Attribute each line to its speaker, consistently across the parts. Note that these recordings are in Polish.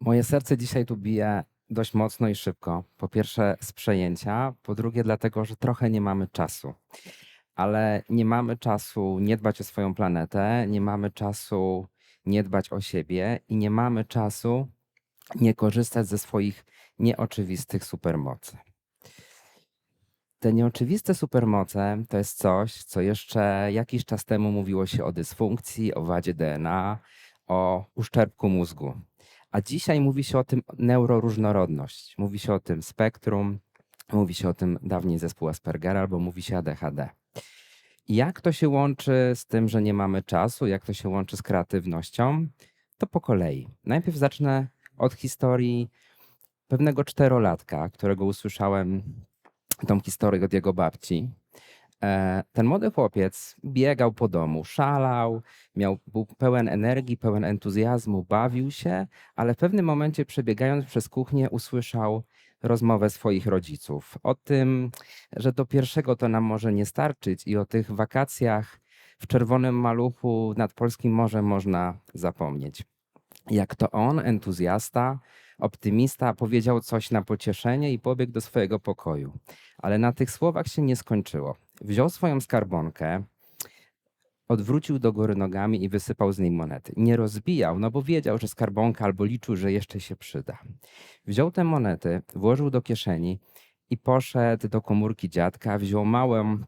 Speaker 1: Moje serce dzisiaj tu bije dość mocno i szybko. Po pierwsze z przejęcia, po drugie dlatego, że trochę nie mamy czasu. Ale nie mamy czasu nie dbać o swoją planetę, nie mamy czasu nie dbać o siebie i nie mamy czasu nie korzystać ze swoich nieoczywistych supermocy. Te nieoczywiste supermoce to jest coś, co jeszcze jakiś czas temu mówiło się o dysfunkcji, o wadzie DNA, o uszczerbku mózgu. A dzisiaj mówi się o tym neuroróżnorodność. Mówi się o tym spektrum, mówi się o tym dawniej zespół Aspergera albo mówi się ADHD. Jak to się łączy z tym, że nie mamy czasu, jak to się łączy z kreatywnością, to po kolei. Najpierw zacznę od historii pewnego czterolatka, którego usłyszałem tą historię od jego babci. E, Ten młody chłopiec biegał po domu, szalał, miał, był pełen energii, pełen entuzjazmu, bawił się, ale w pewnym momencie przebiegając przez kuchnię usłyszał rozmowę swoich rodziców o tym, że do pierwszego to nam może nie starczyć i o tych wakacjach w czerwonym maluchu nad polskim morzem można zapomnieć. Jak to on, entuzjasta, optymista, powiedział coś na pocieszenie i pobiegł do swojego pokoju. Ale na tych słowach się nie skończyło. Wziął swoją skarbonkę, odwrócił do góry nogami i wysypał z niej monety. Nie rozbijał, no bo wiedział, że skarbonka albo liczył, że jeszcze się przyda. Wziął te monety, włożył do kieszeni i poszedł do komórki dziadka, wziął małą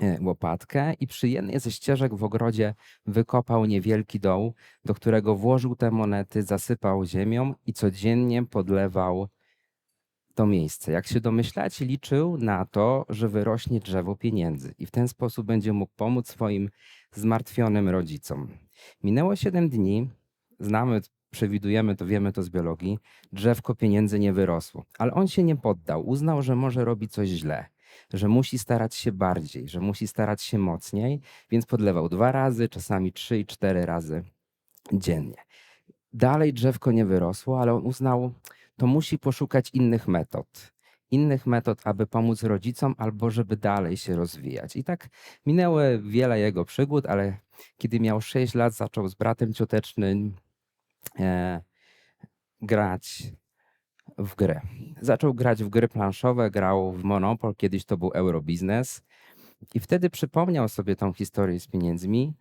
Speaker 1: e, łopatkę i przy jednej ze ścieżek w ogrodzie wykopał niewielki doł, do którego włożył te monety, zasypał ziemią i codziennie podlewał to miejsce. Jak się domyślacie, liczył na to, że wyrośnie drzewo pieniędzy i w ten sposób będzie mógł pomóc swoim zmartwionym rodzicom. Minęło 7 dni, znamy, przewidujemy to, wiemy to z biologii, drzewko pieniędzy nie wyrosło, ale on się nie poddał. Uznał, że może robi coś źle, że musi starać się bardziej, że musi starać się mocniej, więc podlewał dwa razy, czasami trzy i cztery razy dziennie. Dalej drzewko nie wyrosło, ale on uznał, to musi poszukać innych metod. Innych metod, aby pomóc rodzicom, albo żeby dalej się rozwijać. I tak minęły wiele jego przygód, ale kiedy miał 6 lat, zaczął z bratem ciotecznym e, grać w gry. Zaczął grać w gry planszowe, grał w Monopol, kiedyś to był Eurobiznes. I wtedy przypomniał sobie tą historię z pieniędzmi,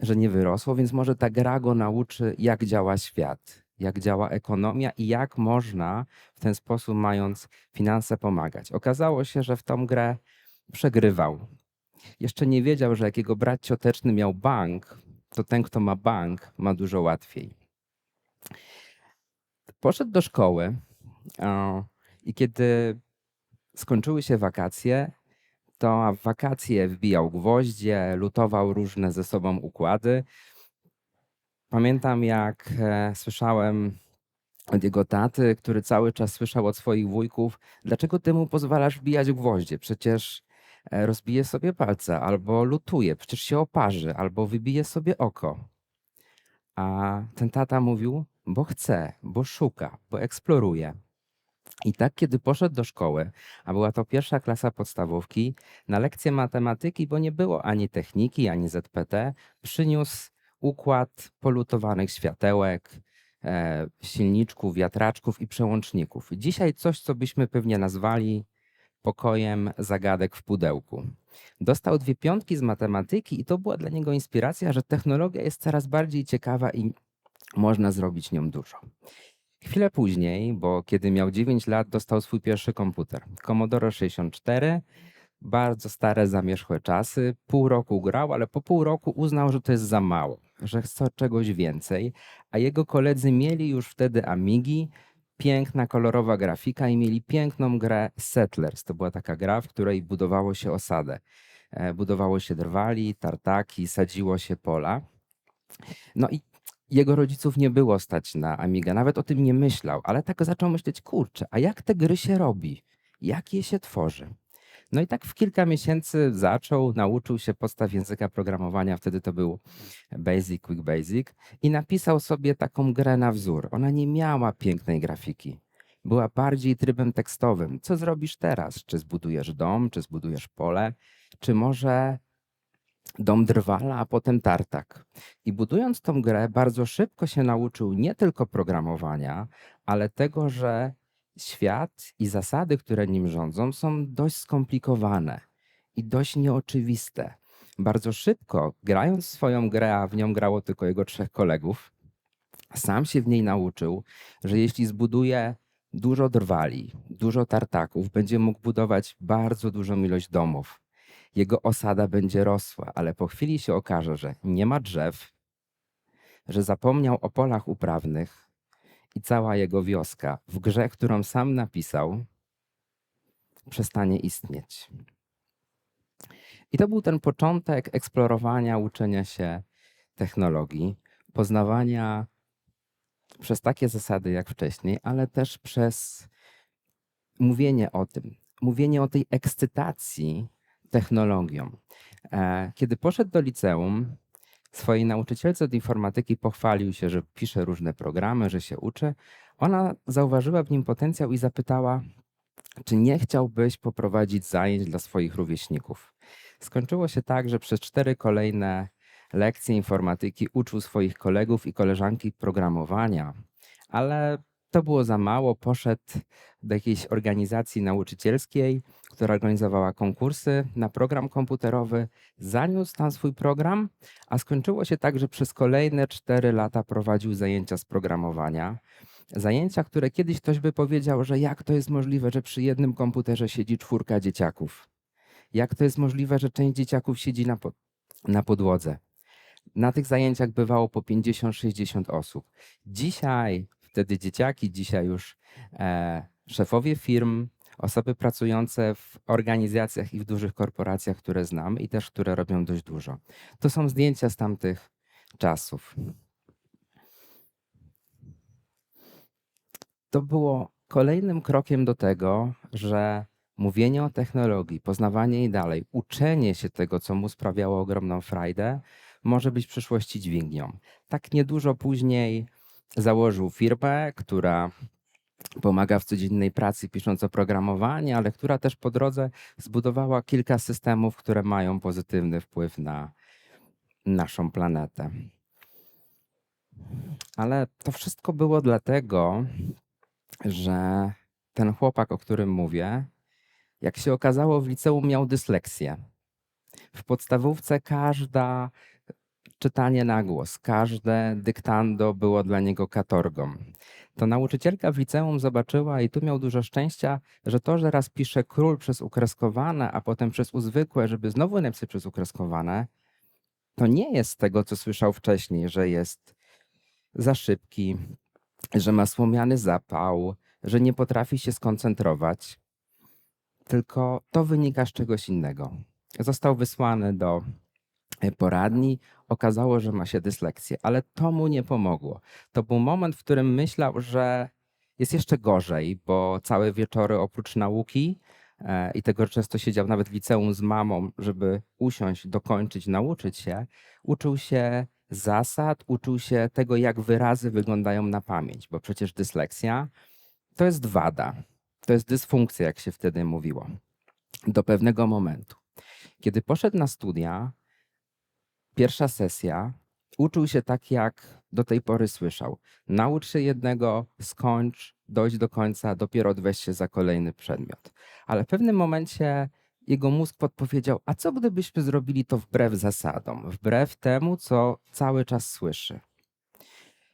Speaker 1: że nie wyrosło, więc może ta gra go nauczy, jak działa świat, jak działa ekonomia i jak można w ten sposób, mając finanse, pomagać. Okazało się, że w tą grę przegrywał. Jeszcze nie wiedział, że jak jego brat cioteczny miał bank, to ten, kto ma bank, ma dużo łatwiej. Poszedł do szkoły i kiedy skończyły się wakacje, to w wakacje wbijał gwoździe, lutował różne ze sobą układy. Pamiętam, jak e, słyszałem od jego taty, który cały czas słyszał od swoich wujków, dlaczego ty mu pozwalasz wbijać gwoździe? Przecież e, rozbije sobie palce, albo lutuje, przecież się oparzy, albo wybije sobie oko. A ten tata mówił, bo chce, bo szuka, bo eksploruje. I tak, kiedy poszedł do szkoły, a była to pierwsza klasa podstawówki, na lekcję matematyki, bo nie było ani techniki, ani ZPT, przyniósł układ polutowanych światełek, e, silniczków, wiatraczków i przełączników. Dzisiaj coś, co byśmy pewnie nazwali pokojem zagadek w pudełku. Dostał dwie piątki z matematyki i to była dla niego inspiracja, że technologia jest coraz bardziej ciekawa i można zrobić nią dużo. Chwilę później, bo kiedy miał 9 lat, dostał swój pierwszy komputer. Commodore 64, bardzo stare, zamierzchłe czasy. Pół roku grał, ale po pół roku uznał, że to jest za mało, że chce czegoś więcej. A jego koledzy mieli już wtedy Amigi, piękna, kolorowa grafika i mieli piękną grę Settlers. To była taka gra, w której budowało się osadę. E, Budowało się drwali, tartaki, sadziło się pola. No i jego rodziców nie było stać na Amiga, nawet o tym nie myślał, ale tak zaczął myśleć, kurczę, a jak te gry się robi? Jak je się tworzy? No i tak w kilka miesięcy zaczął, nauczył się podstaw języka programowania, wtedy to był Basic, Quick Basic i napisał sobie taką grę na wzór. Ona nie miała pięknej grafiki. Była bardziej trybem tekstowym. Co zrobisz teraz? Czy zbudujesz dom, czy zbudujesz pole, czy może Dom Drwala, a potem Tartak. I budując tą grę, bardzo szybko się nauczył nie tylko programowania, ale tego, że świat i zasady, które nim rządzą, są dość skomplikowane i dość nieoczywiste. Bardzo szybko, grając swoją grę, a w nią grało tylko jego trzech kolegów, sam się w niej nauczył, że jeśli zbuduje dużo drwali, dużo tartaków, będzie mógł budować bardzo dużą ilość domów. Jego osada będzie rosła, ale po chwili się okaże, że nie ma drzew, że zapomniał o polach uprawnych i cała jego wioska w grze, którą sam napisał, przestanie istnieć. I to był ten początek eksplorowania, uczenia się technologii, poznawania przez takie zasady jak wcześniej, ale też przez mówienie o tym, mówienie o tej ekscytacji technologią. E, kiedy poszedł do liceum, swojej nauczycielce od informatyki pochwalił się, że pisze różne programy, że się uczy. Ona zauważyła w nim potencjał i zapytała, czy nie chciałbyś poprowadzić zajęć dla swoich rówieśników. Skończyło się tak, że przez cztery kolejne lekcje informatyki uczył swoich kolegów i koleżanki programowania, ale to było za mało. Poszedł do jakiejś organizacji nauczycielskiej, która organizowała konkursy na program komputerowy, zaniósł tam swój program, a skończyło się tak, że przez kolejne cztery lata prowadził zajęcia z programowania. Zajęcia, które kiedyś ktoś by powiedział, że jak to jest możliwe, że przy jednym komputerze siedzi czwórka dzieciaków. Jak to jest możliwe, że część dzieciaków siedzi na, po na podłodze. Na tych zajęciach bywało po 50-60 osób. Dzisiaj, wtedy dzieciaki, dzisiaj już e, szefowie firm, osoby pracujące w organizacjach i w dużych korporacjach, które znam i też które robią dość dużo. To są zdjęcia z tamtych czasów. To było kolejnym krokiem do tego, że mówienie o technologii, poznawanie jej dalej, uczenie się tego, co mu sprawiało ogromną frajdę, może być w przyszłości dźwignią. Tak niedużo później założył firmę, która pomaga w codziennej pracy pisząc oprogramowanie, ale która też po drodze zbudowała kilka systemów, które mają pozytywny wpływ na naszą planetę. Ale to wszystko było dlatego, że ten chłopak, o którym mówię, jak się okazało, w liceum miał dysleksję. W podstawówce każda czytanie na głos, każde dyktando było dla niego katorgą. To nauczycielka w liceum zobaczyła i tu miał dużo szczęścia, że to, że raz pisze król przez ukreskowane, a potem przez uzwykłe, żeby znowu napisać przez ukreskowane, to nie jest tego, co słyszał wcześniej, że jest za szybki, że ma słomiany zapał, że nie potrafi się skoncentrować, tylko to wynika z czegoś innego. Został wysłany do E, poradni, okazało, że ma się dysleksję, ale to mu nie pomogło. To był moment, w którym myślał, że jest jeszcze gorzej, bo całe wieczory oprócz nauki e, i tego, często siedział nawet w liceum z mamą, żeby usiąść, dokończyć, nauczyć się, uczył się zasad, uczył się tego, jak wyrazy wyglądają na pamięć, bo przecież dysleksja to jest wada, to jest dysfunkcja, jak się wtedy mówiło, do pewnego momentu. Kiedy poszedł na studia, pierwsza sesja, uczył się tak, jak do tej pory słyszał. Naucz się jednego, skończ, dojść do końca, dopiero odweź się za kolejny przedmiot. Ale w pewnym momencie jego mózg podpowiedział, a co gdybyśmy zrobili to wbrew zasadom, wbrew temu, co cały czas słyszy.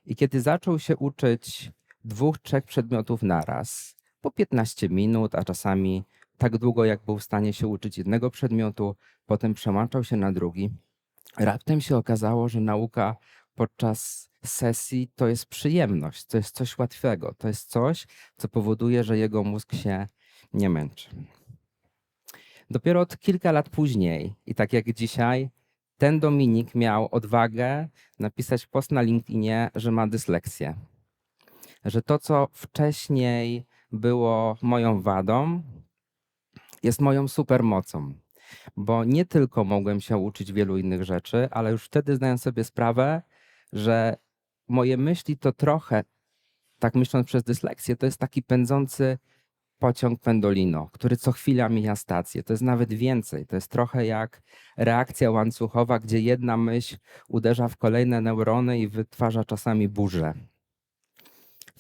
Speaker 1: I kiedy zaczął się uczyć dwóch, trzech przedmiotów naraz, po 15 minut, a czasami tak długo, jak był w stanie się uczyć jednego przedmiotu, potem przełączał się na drugi, raptem się okazało, że nauka podczas sesji to jest przyjemność, to jest coś łatwego, to jest coś, co powoduje, że jego mózg się nie męczy. Dopiero od kilka lat później, i tak jak dzisiaj, ten Dominik miał odwagę napisać post na LinkedInie, że ma dysleksję. Że to, co wcześniej było moją wadą, jest moją supermocą bo nie tylko mogłem się uczyć wielu innych rzeczy, ale już wtedy zdałem sobie sprawę, że moje myśli to trochę, tak myśląc przez dysleksję, to jest taki pędzący pociąg Pendolino, który co chwila mija stację. To jest nawet więcej. To jest trochę jak reakcja łańcuchowa, gdzie jedna myśl uderza w kolejne neurony i wytwarza czasami burzę.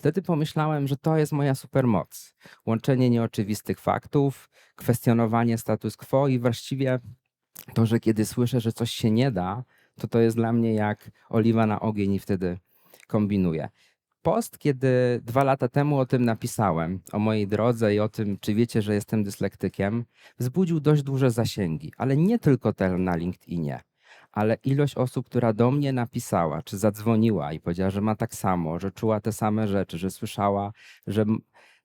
Speaker 1: Wtedy pomyślałem, że to jest moja supermoc. Łączenie nieoczywistych faktów, kwestionowanie status quo i właściwie to, że kiedy słyszę, że coś się nie da, to to jest dla mnie jak oliwa na ogień i wtedy kombinuję. Post, kiedy dwa lata temu o tym napisałem, o mojej drodze i o tym, czy wiecie, że jestem dyslektykiem, wzbudził dość duże zasięgi, ale nie tylko ten na LinkedInie, ale ilość osób, która do mnie napisała, czy zadzwoniła i powiedziała, że ma tak samo, że czuła te same rzeczy, że słyszała, że,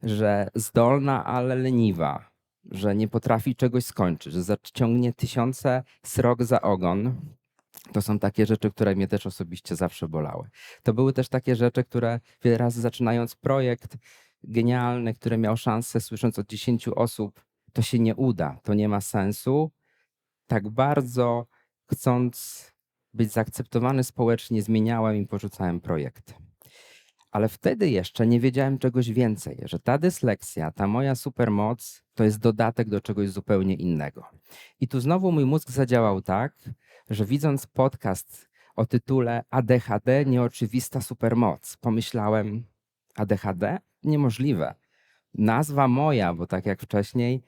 Speaker 1: że zdolna, ale leniwa, że nie potrafi czegoś skończyć, że zaciągnie tysiące srok za ogon. To są takie rzeczy, które mnie też osobiście zawsze bolały. To były też takie rzeczy, które wiele razy zaczynając projekt genialny, który miał szansę, słysząc od 10 osób, to się nie uda, to nie ma sensu. Tak bardzo chcąc być zaakceptowany społecznie, zmieniałem i porzucałem projekt. Ale wtedy jeszcze nie wiedziałem czegoś więcej, że ta dysleksja, ta moja supermoc, to jest dodatek do czegoś zupełnie innego. I tu znowu mój mózg zadziałał tak, że widząc podcast o tytule ADHD nieoczywista supermoc, pomyślałem: ADHD? Niemożliwe. Nazwa moja, bo tak jak wcześniej,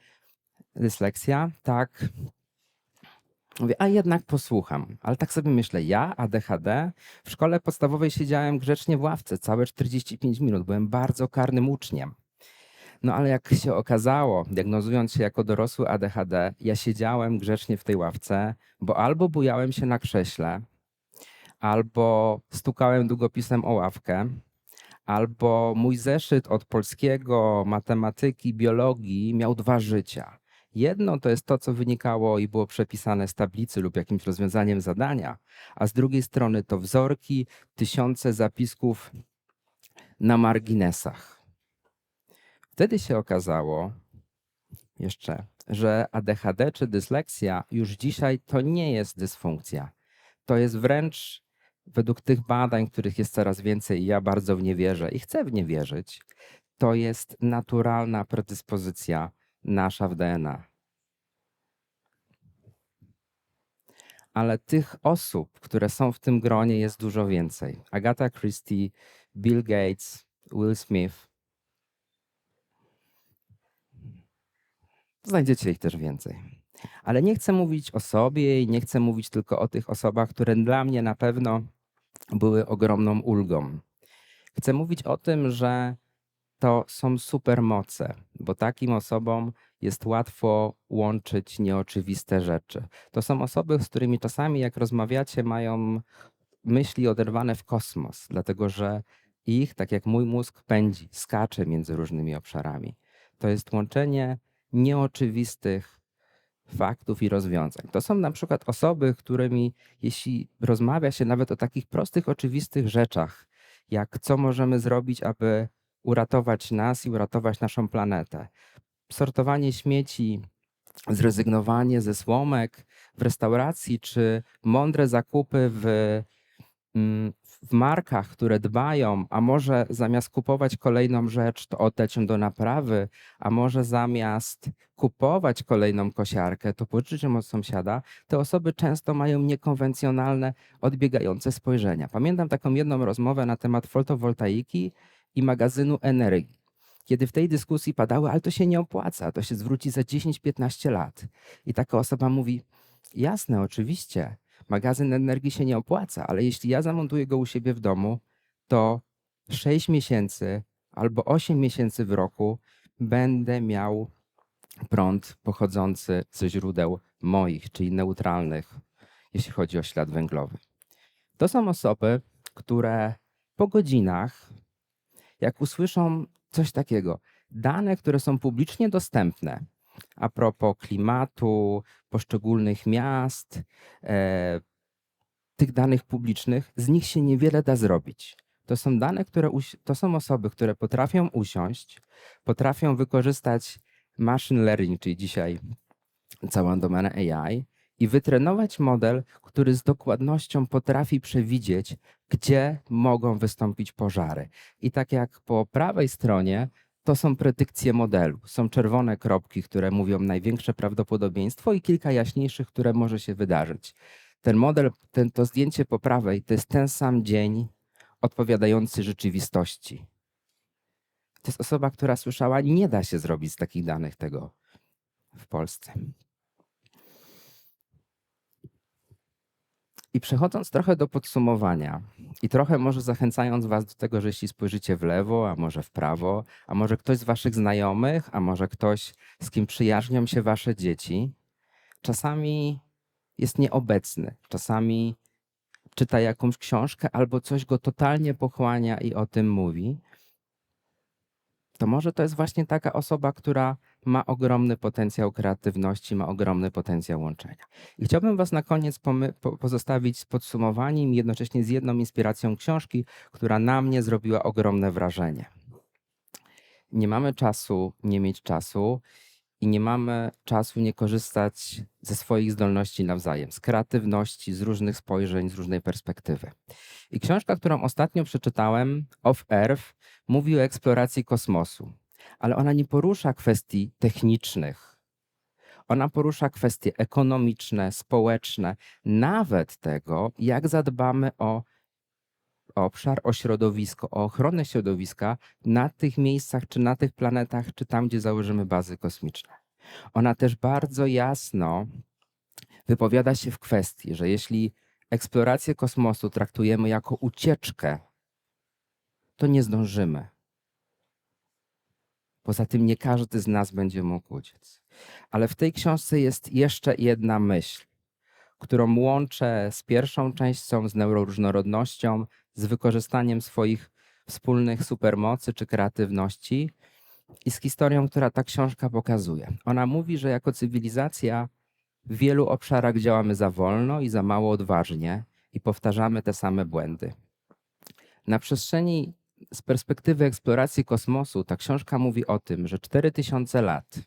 Speaker 1: dysleksja, tak. Mówię, a jednak posłucham. Ale tak sobie myślę, ja, ADHD, w szkole podstawowej siedziałem grzecznie w ławce całe 45 minut. Byłem bardzo karnym uczniem. No ale jak się okazało, diagnozując się jako dorosły ADHD, ja siedziałem grzecznie w tej ławce, bo albo bujałem się na krześle, albo stukałem długopisem o ławkę, albo mój zeszyt od polskiego, matematyki, biologii miał dwa życia. Jedno to jest to, co wynikało i było przepisane z tablicy lub jakimś rozwiązaniem zadania, a z drugiej strony to wzorki, tysiące zapisków na marginesach. Wtedy się okazało jeszcze, że ADHD czy dysleksja już dzisiaj to nie jest dysfunkcja. To jest wręcz według tych badań, których jest coraz więcej, i ja bardzo w nie wierzę i chcę w nie wierzyć, to jest naturalna predyspozycja nasza w DNA. Ale tych osób, które są w tym gronie, jest dużo więcej. Agatha Christie, Bill Gates, Will Smith. Znajdziecie ich też więcej. Ale nie chcę mówić o sobie i nie chcę mówić tylko o tych osobach, które dla mnie na pewno były ogromną ulgą. Chcę mówić o tym, że to są supermoce, bo takim osobom jest łatwo łączyć nieoczywiste rzeczy. To są osoby, z którymi czasami, jak rozmawiacie, mają myśli oderwane w kosmos, dlatego że ich, tak jak mój mózg, pędzi, skacze między różnymi obszarami. To jest łączenie nieoczywistych faktów i rozwiązań. To są na przykład osoby, którymi, jeśli rozmawia się nawet o takich prostych, oczywistych rzeczach, jak co możemy zrobić, aby uratować nas i uratować naszą planetę. Sortowanie śmieci, zrezygnowanie ze słomek w restauracji, czy mądre zakupy w, mm, w markach, które dbają, a może zamiast kupować kolejną rzecz, to oddać ją do naprawy, a może zamiast kupować kolejną kosiarkę, to pożyczyć ją od sąsiada, te osoby często mają niekonwencjonalne, odbiegające spojrzenia. Pamiętam taką jedną rozmowę na temat fotowoltaiki i magazynu energii. Kiedy w tej dyskusji padały, ale to się nie opłaca, to się zwróci za 10-15 lat. I taka osoba mówi: Jasne, oczywiście, magazyn energii się nie opłaca, ale jeśli ja zamontuję go u siebie w domu, to 6 miesięcy albo 8 miesięcy w roku będę miał prąd pochodzący ze źródeł moich, czyli neutralnych, jeśli chodzi o ślad węglowy. To są osoby, które po godzinach jak usłyszą coś takiego, dane, które są publicznie dostępne, a propos klimatu, poszczególnych miast, e, tych danych publicznych, z nich się niewiele da zrobić. To są dane, które to są osoby, które potrafią usiąść, potrafią wykorzystać machine learning, czyli dzisiaj całą domenę AI, i wytrenować model, który z dokładnością potrafi przewidzieć, gdzie mogą wystąpić pożary. I tak jak po prawej stronie to są predykcje modelu. Są czerwone kropki, które mówią największe prawdopodobieństwo i kilka jaśniejszych, które może się wydarzyć. Ten model, ten, to zdjęcie po prawej, to jest ten sam dzień odpowiadający rzeczywistości. To jest osoba, która słyszała, nie da się zrobić z takich danych tego w Polsce. I przechodząc trochę do podsumowania i trochę może zachęcając Was do tego, że jeśli spojrzycie w lewo, a może w prawo, a może ktoś z Waszych znajomych, a może ktoś, z kim przyjaźnią się Wasze dzieci, czasami jest nieobecny, czasami czyta jakąś książkę albo coś go totalnie pochłania i o tym mówi, to może to jest właśnie taka osoba, która ma ogromny potencjał kreatywności, ma ogromny potencjał łączenia. I chciałbym Was na koniec pozostawić z podsumowaniem jednocześnie z jedną inspiracją książki, która na mnie zrobiła ogromne wrażenie. Nie mamy czasu nie mieć czasu i nie mamy czasu nie korzystać ze swoich zdolności nawzajem, z kreatywności, z różnych spojrzeń, z różnej perspektywy. I książka, którą ostatnio przeczytałem, Off Earth, mówi o eksploracji kosmosu, ale ona nie porusza kwestii technicznych. Ona porusza kwestie ekonomiczne, społeczne, nawet tego, jak zadbamy o obszar, o środowisko, o ochronę środowiska na tych miejscach, czy na tych planetach, czy tam, gdzie założymy bazy kosmiczne. Ona też bardzo jasno wypowiada się w kwestii, że jeśli eksplorację kosmosu traktujemy jako ucieczkę, to nie zdążymy. Poza tym nie każdy z nas będzie mógł uciec. Ale w tej książce jest jeszcze jedna myśl, którą łączę z pierwszą częścią, z neuroróżnorodnością, z wykorzystaniem swoich wspólnych supermocy czy kreatywności i z historią, która ta książka pokazuje. Ona mówi, że jako cywilizacja w wielu obszarach działamy za wolno i za mało odważnie i powtarzamy te same błędy. Na przestrzeni z perspektywy eksploracji kosmosu ta książka mówi o tym, że 4000 lat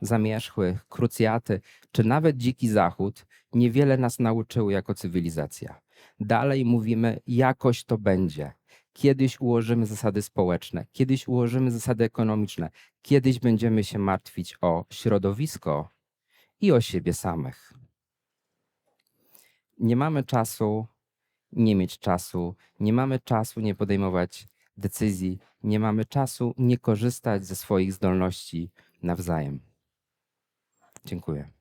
Speaker 1: zamierzchłych, krucjaty, czy nawet dziki zachód niewiele nas nauczyły jako cywilizacja. Dalej mówimy, jakoś to będzie. Kiedyś ułożymy zasady społeczne, kiedyś ułożymy zasady ekonomiczne, kiedyś będziemy się martwić o środowisko i o siebie samych. Nie mamy czasu nie mieć czasu, nie mamy czasu nie podejmować decyzji, nie mamy czasu nie korzystać ze swoich zdolności nawzajem. Dziękuję.